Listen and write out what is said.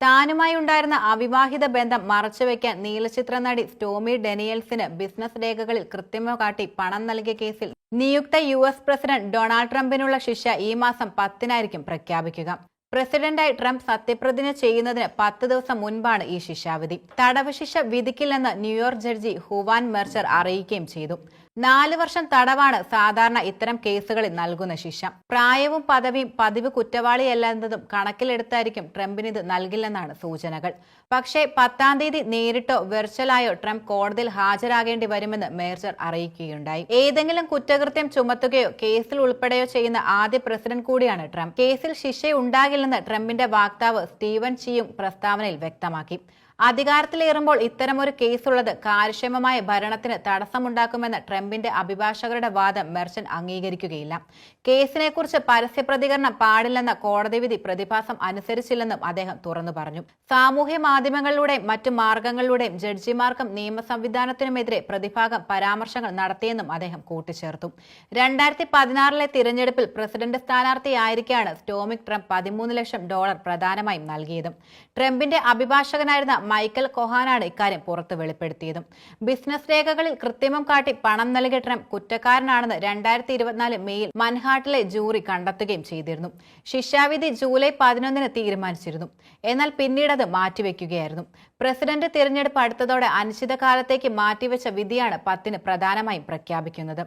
താനുമായി ഉണ്ടായിരുന്ന അവിവാഹിത ബന്ധം മറച്ചുവെക്കാൻ നീലചിത്ര നടി സ്റ്റോമി ഡെനിയൽസിന് ബിസിനസ് രേഖകളിൽ കൃത്രിമം കാട്ടി പണം നൽകിയ കേസിൽ നിയുക്ത യു എസ് പ്രസിഡന്റ് ഡൊണാൾഡ് ട്രംപിനുള്ള ശിക്ഷ ഈ മാസം പത്തിനായിരിക്കും പ്രഖ്യാപിക്കുക. പ്രസിഡന്റായി ട്രംപ് സത്യപ്രതിജ്ഞ ചെയ്യുന്നതിന് പത്ത് ദിവസം മുൻപാണ് ഈ ശിക്ഷാവിധി. തടവ് ശിക്ഷ വിധിക്കില്ലെന്ന് New York judge Juan Merchan അറിയിക്കുകയും ചെയ്തു. നാല് വർഷം തടവാണ് സാധാരണ ഇത്തരം കേസുകളിൽ നൽകുന്ന ശിക്ഷ. പ്രായവും പദവിയും പതിവ് കുറ്റവാളിയല്ലെന്നതും കണക്കിലെടുത്തായിരിക്കും ട്രംപിന് ഇത് നൽകില്ലെന്നാണ് സൂചനകൾ. പക്ഷേ പത്താം തീയതി നേരിട്ടോ വെർച്വലായോ ട്രംപ് കോടതിയിൽ ഹാജരാകേണ്ടി വരുമെന്ന് മേർച്ചർ അറിയിക്കുകയുണ്ടായി. ഏതെങ്കിലും കുറ്റകൃത്യം ചുമത്തുകയോ കേസിൽ ഉൾപ്പെടെയോ ചെയ്യുന്ന ആദ്യ പ്രസിഡന്റ് കൂടിയാണ് ട്രംപ്. കേസിൽ ശിക്ഷയുണ്ടാകില്ലെന്ന് ട്രംപിന്റെ വാക്താവ് സ്റ്റീവൻ ചിയും പ്രസ്താവനയിൽ വ്യക്തമാക്കി. അധികാരത്തിലേറുമ്പോൾ ഇത്തരമൊരു കേസുള്ളത് കാര്യക്ഷമമായ ഭരണത്തിന് തടസ്സമുണ്ടാക്കുമെന്ന് ട്രംപിന്റെ അഭിഭാഷകരുടെ വാദം മെർച്ചൻ അംഗീകരിക്കുകയില്ല. കേസിനെക്കുറിച്ച് പരസ്യ പ്രതികരണം പാടില്ലെന്ന കോടതി വിധി പ്രതിഭാസം അനുസരിച്ചില്ലെന്നും അദ്ദേഹം തുറന്നു പറഞ്ഞു. സാമൂഹ്യ മാധ്യമങ്ങളിലൂടെയും മറ്റു മാർഗങ്ങളിലൂടെയും ജഡ്ജിമാർക്കും നിയമ സംവിധാനത്തിനുമെതിരെ പ്രതിഭാഗം പരാമർശങ്ങൾ നടത്തിയെന്നും അദ്ദേഹം കൂട്ടിച്ചേർത്തു. രണ്ടായിരത്തി പതിനാറിലെ തിരഞ്ഞെടുപ്പിൽ പ്രസിഡന്റ് സ്ഥാനാർത്ഥിയായിരിക്കെയാണ് സ്റ്റോമിക് ട്രംപ് പതിമൂന്ന് ലക്ഷം ഡോളർ പ്രധാനമായും നൽകിയത്. ട്രംപിന്റെ അഭിഭാഷകനായിരുന്ന മൈക്കൽ കൊഹാനാണ് ഇക്കാര്യം പുറത്ത് വെളിപ്പെടുത്തിയതും. ബിസിനസ് രേഖകളിൽ കൃത്രിമം കാട്ടി പണം നൽകിയ ട്രംപ് കുറ്റക്കാരനാണെന്ന് രണ്ടായിരത്തി ഇരുപത്തിനാല് മെയിൽ മൻഹാട്ടിലെ ജൂറി കണ്ടെത്തുകയും ചെയ്തിരുന്നു. ശിക്ഷാവിധി ജൂലൈ പതിനൊന്നിന് തീരുമാനിച്ചിരുന്നു. എന്നാൽ പിന്നീട് അത് മാറ്റിവെക്കുകയായിരുന്നു. പ്രസിഡന്റ് തിരഞ്ഞെടുപ്പ് അടുത്തതോടെ അനിശ്ചിതകാലത്തേക്ക് മാറ്റിവെച്ച വിധിയാണ് പത്തിന് പ്രധാനമായും പ്രഖ്യാപിക്കുന്നത്.